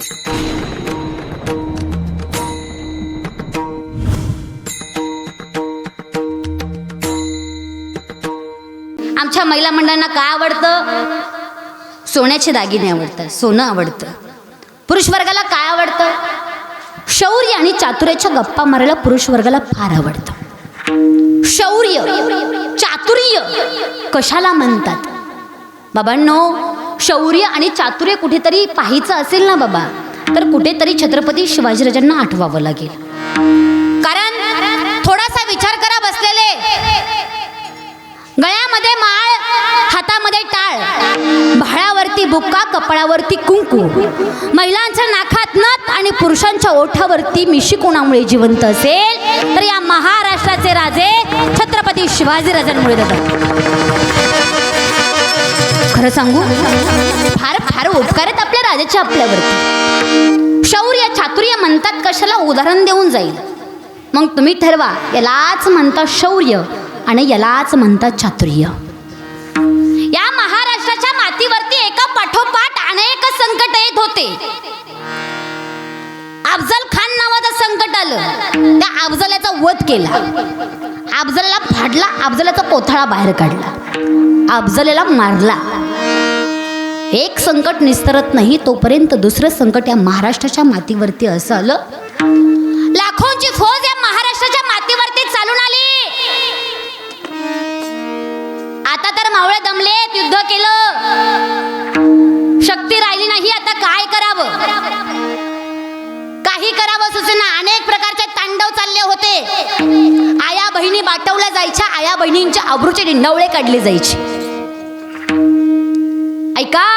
आमच्या महिला मंडळांना काय आवडतं? सोन्याचे दागिने आवडतं सोनं आवडतं. पुरुष वर्गाला काय आवडतं? शौर्य आणि चातुर्याच्या गप्पा मारायला पुरुष वर्गाला फार आवडतं. शौर्य चातुर्य कशाला म्हणतात? बाबांनो शौर्य आणि चातुर्य कुठेतरी पाहायचं असेल ना बाबा तर कुठेतरी छत्रपती शिवाजीराजांना आठवावं लागेल. कारण थोडासा विचार करा बसलेले. गळ्यामध्ये माळ हातामध्ये टाळ भाळावरती बुक्का कपाळावरती कुंकू. महिलांच्या नाकात नथ आणि पुरुषांच्या ओठावरती मिशी कोणामुळे जिवंत असेल? तर या महाराष्ट्राचे राजे छत्रपती शिवाजीराजांमुळे जातात खरं सांगू? फार फार उपकार आहेत आपल्या राजाचे आपल्यावरती. शौर्य चातुर्य म्हणतात कशाला उदाहरण देऊन जाईल? मग तुम्ही ठरवा यालाच म्हणतात शौर्य आणि यालाच म्हणतात चातुर्य. या महाराष्ट्राच्या मातीवरती एका पाठोपाठ अनेक संकट येत होते. अफजल खान नावाचं संकट आलं. त्या अफजलाचा वध केला. अफजलाला फाडला अफजलाचा कोथळा बाहेर काढला. अफजलेला मारला. एक संकट निस्तरत नाही तोपर्यंत दुसरं संकट या महाराष्ट्राच्या मातीवरती असं आलं लाखोंची फौज या महाराष्ट्राच्या मातीवरती चालून आली. आता तर मावळे दमलेत युद्ध केलं. शक्ती राहिली नाही आता काय करावं? काही करावं सुचना अनेक प्रकारचे तांडव चालले होते. आया बहिणी बाटवल्या जायच्या आया बहिणींच्या अब्रूचे डिंडवळे काढले जायचे. का?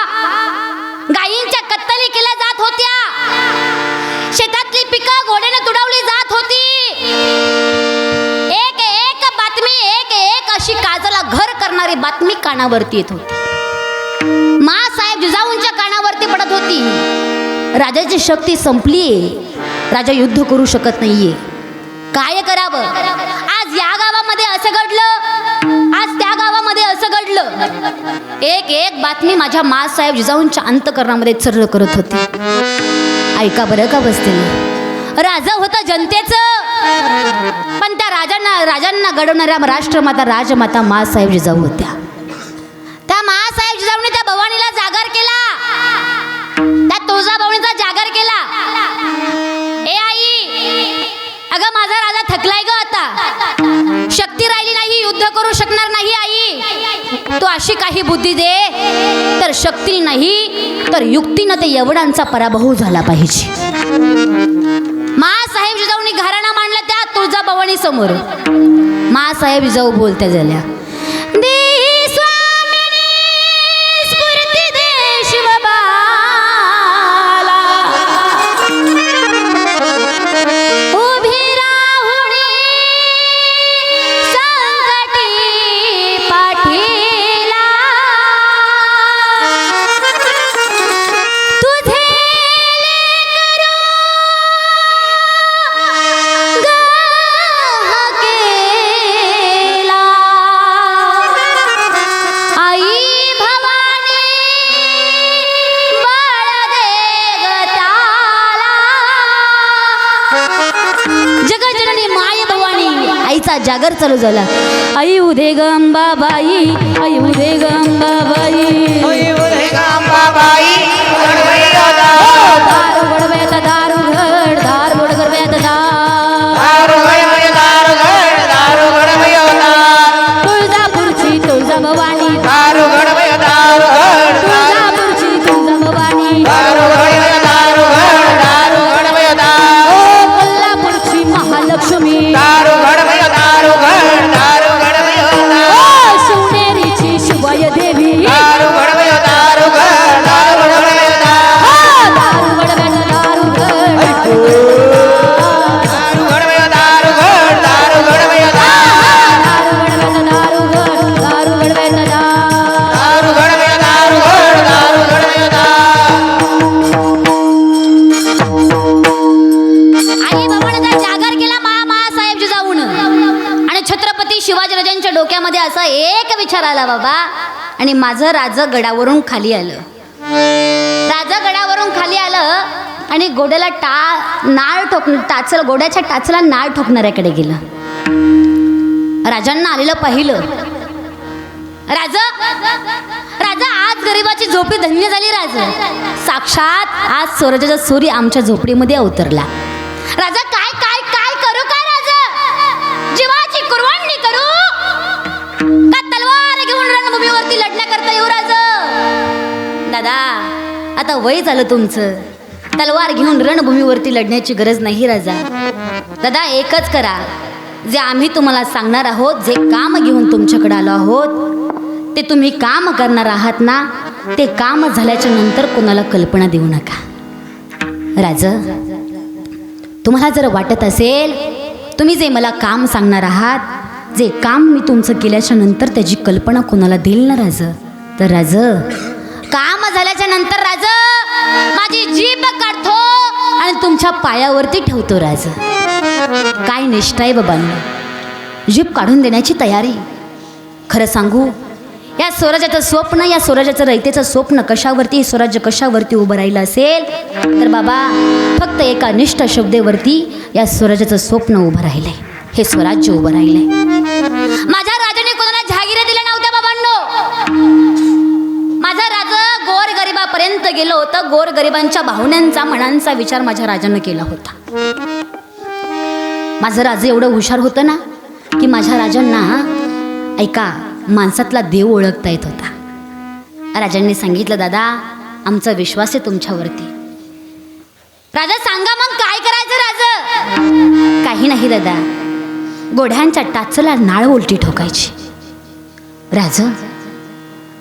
गायींच्या कत्तली केल्या जात होत्या. शेतातली पिकं घोड्याने तुडवली जात होती. एक एक बातमी एक एक अशी काजला घर करणारी बातमी कानावरती येत होती. मा साहेब जिजाऊंच्या कानावरती पडत होती. राजाची शक्ती संपली राजा युद्ध करू शकत नाहीये. काय करावं? आज या गावामध्ये असं घडलं. आज त्या गावामध्ये एक एक बातमी माझ्या मासाहेब जिजाऊंच्या अंतकरणामध्ये चर्र करत होती. ऐका बरं का बसते राजा होता जनतेचं. पण त्या राजांना राजांना घडवणाऱ्या राष्ट्रमाता राजमाता मासाहेब जिजाऊ होत्या. त्या मासाहेब जिजाऊने त्या भवानीला जागर केला. त्या तुळजाभवानीचा जागर केला. ए आई अगं माझा राजा थकलाय ग आता. शक्ती राहिली नाही युद्ध करू शकणार नाही तू अशी काही बुद्धी दे तर शक्ती नाही तर युक्तीनं ते एवढांचा पराभव झाला पाहिजे. साहेब जिजाऊनी घराणा मांडला त्या तुळजाभवानी समोर साहेब जिजाऊ बोलत्या झाल्या आईचा जागर चालू झाला. आई उदे गंबाबाई आई उदे गंबाबाई. दार विचार आला बाबा आणि माझं राज गडावरून खाली आलं. राजा गडावरून खाली आलं आणि गोड्याला टा नाळ ठोक टाचल गोड्याच्या टाचला नाळ ठोकणाऱ्याकडे गेलं. राजांना आलेलं पाहिलं. राजा राजा आज गरिबाची झोपी धन्य झाली राजा. साक्षात आज स्वराज्याचा सूर्य आमच्या झोपडीमध्ये अवतरला. राजा काय काय घेऊन रणभूमीवरती लढण्याकरता येऊ राजा दादा आता वय झालं तुमचं. तलवार घेऊन रणभूमीवरती लढण्याची गरज नाही राजा. दादा एकच करा. जे आम्ही तुम्हाला सांगणार आहोत जे काम घेऊन तुमच्याकडे आलो आहोत ते तुम्ही काम करणार आहात ना ते काम झाल्याच्यानंतर कोणाला कल्पना देऊ नका. राज तुम्हाला जर वाटत असेल तुम्ही जे मला काम सांगणार आहात जे काम मी तुमचं केल्याच्यानंतर त्याची कल्पना कोणाला देईल ना राज? तर राज काम झाल्याच्यानंतर राज माझी जीप काढतो आणि तुमच्या पायावरती ठेवतो राज. काय निष्ठा आहे बाबांनो. जीप काढून देण्याची तयारी. खरं सांगू या स्वराज्याचं स्वप्न या स्वराज्याचं रयतेचं स्वप्न कशावरती स्वराज्य कशावरती उभं राहिलं असेल? तर बाबा फक्त एका निष्ठ शब्देवरती या स्वराज्याचं स्वप्न उभं राहिलंय. हे स्वराज्य उभं राहिलंय. माझ्या राजाने कोणाला जहागिऱ्या दिल्या नव्हत्या बाबांनो. माझा राजा गोर गरिबापर्यंत गेलो होतं. गोर गरिबांच्या भावनांचा मनांचा विचार माझ्या राजानं केला होता. माझं राजे एवढं हुशार होतं ना की माझ्या राजांना ऐका माणसातला देव ओळखता येत होता. राजांनी सांगितलं दादा आमचा विश्वास आहे तुमच्यावरती. राजा सांगा मग काय करायचं राज? काही नाही दादा. गोढ्यांच्या टाचला नाळ उलटी ठोकायची. राज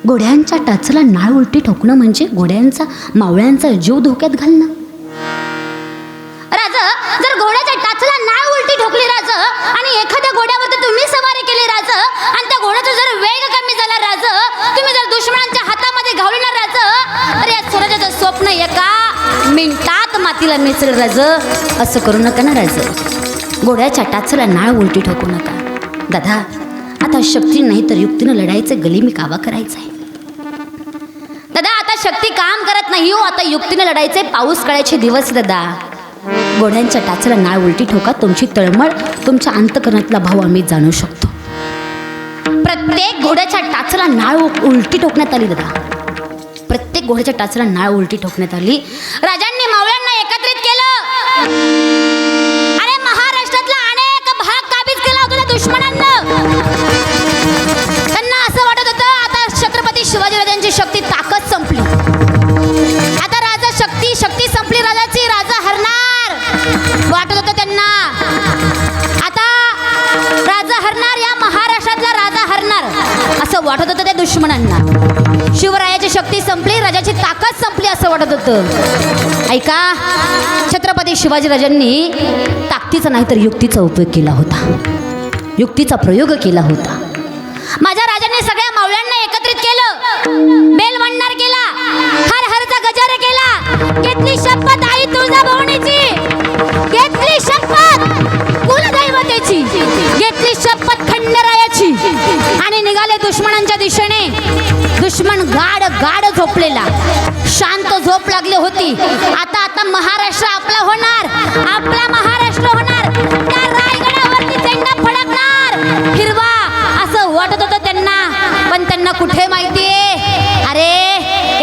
गोढ्यांच्या टाचला नाळ उलटी ठोकणं म्हणजे गोड्यांचा मावळ्यांचा जीव धोक्यात घालणं. राज जर घोड्याच्या टाचला नाळ उलटी ठोकली राज आणि एखाद्या घोड्यावरती तुम्ही सवारी केली राज आणि त्या घोड्याचा जर वेग कमी झाला राज तुम्ही जर दुश्मनांच्या हातामध्ये घावली ना राज अरे या स्वराज्याचं स्वप्न एका मिनिटात मातीला मिसळ राज. असं करू नका ना राज. घोड्याच्या टाचला नाळ उलटी ठोकू नका. दादा आता शक्ती नाही तर युक्तीनं लढायचं गली मी कावा करायचं आहे दादा आता शक्ती काम करत नाही हो आता युक्तीनं लढायचे पाऊस काळाचे दिवस दादा घोड्यांच्या टाचला नाळ उलटी ठोका तुमची तळमळ तुमच्या अंतकरणातला भाव आम्ही जाणू शकतो. प्रत्येक घोड्याच्या टाचला नाळ उलटी ठोकण्यात आली दादा प्रत्येक घोड्याच्या टाचला नाळ उलटी ठोकण्यात आली. राजांनी मावळ्यांना एकत्रित केलं. दुश्मनांना. शिवरायाची शक्ती संपली राजाची ताकद संपली असं वाटत होतं. ऐका छत्रपती शिवाजीराजांनी ताकदीचा नाही तर युक्तीचा उपयोग केला होता. युक्तीचा प्रयोग केला होता. माझ्या राजाने सगळ्या मावळ्यांना एकत्रित केलं. बेल म्हणणार केला. हर हरचा गजर केला. घेतली शपथ आई तुझा भवणीची घेतली शपथ कुलदैवतेची. घेतली शपथ खंडरा खंडरायाची आणि निघाले दुश्मनांच्या दिशेने. दुश्मन गाड गाड झोपलेला. शांत झोप लागली होती. आता आता महाराष्ट्र आपला होणार. आपला महाराष्ट्र होणार. त्या रायगडावरती झेंडा फडकणार. हिरवा असं वाटत होतं त्यांना. पण त्यांना कुठे माहितीये अरे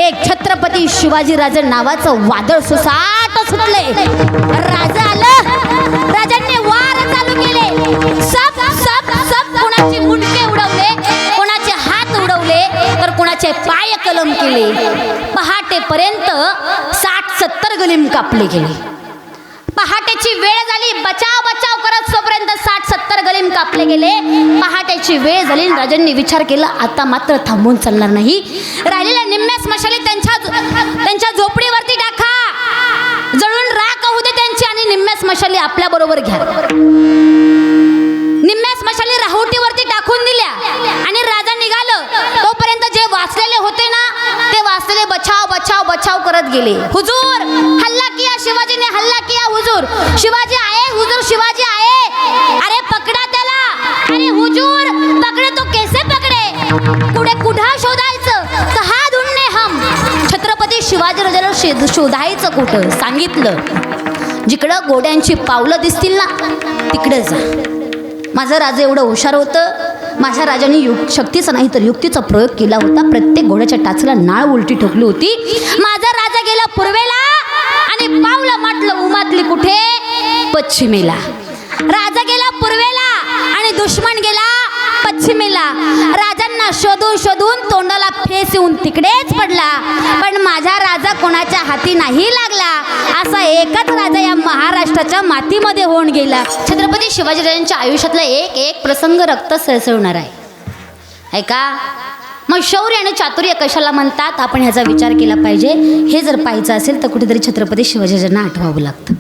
एक छत्रपती शिवाजी राजे नावाचं वादळ सुसाट सुटले. राजा आलं. तर पाय कलम केले. पहाटेपर्यंत साठ सत्तर गलीम कापले गेले. पहाटेची वेळ झाली बचाव बचाव करत तोपर्यंत साठ सत्तर गलीम कापले गेले पहाटेची वेळ झाली राजांनी विचार केला आता मात्र थांबून चालणार नाही. राहिलेल्या निम्म्या स्मशाली त्यांच्या त्यांच्या झोपडीवरती टाका. जळून राख होऊ दे त्यांची आणि निम्म्या स्मशाली आपल्या बरोबर घ्या. करत गेले. हुजूर हल्ला किया शिवाजीने हल्ला किया हुजूर. शिवाजी आहे हुजूर शिवाजी आहे अरे पकडा त्याला. अरे हुजूर पकडे तो कैसे पकडे? पुढे कुठं शोधायचं कहा ढूंढणे हम. छत्रपती शिवाजी राजाला शोधायचं कुठं? सांगितलं. जिकडं गोड्यांची पावलं दिसतील ना तिकडे जा. माझं राजा एवढं हुशार होतं माझ्या राजाने युक शक्तीचा नाही तर युक्तीचा प्रयोग केला होता. प्रत्येक घोड्याच्या टाचला नाळ उलटी ठोकली होती. माझा राजा गेला पूर्वेला आणि पावला म्हटलं उमातली कुठे? पश्चिमेला. राजा गेला पूर्वेला. आणि दुश्मन गेला पश्चिमेला. राजांना शोधून शोधून तोंडाला फेस येऊन तिकडेच पडला. पण माझा राजा कोणाच्या हाती नाही लागला. असा एकच राजा या महाराष्ट्राच्या मातीमध्ये होऊन गेला. छत्रपती शिवाजीराजांच्या आयुष्यातला एक एक प्रसंग रक्त सळसळणार आहे. ऐका मग शौर्य आणि चातुर्य कशाला म्हणतात? आपण ह्याचा विचार केला पाहिजे. हे जर पाहायचं असेल तर कुठेतरी छत्रपती शिवाजीराजांना आठवावं लागतं.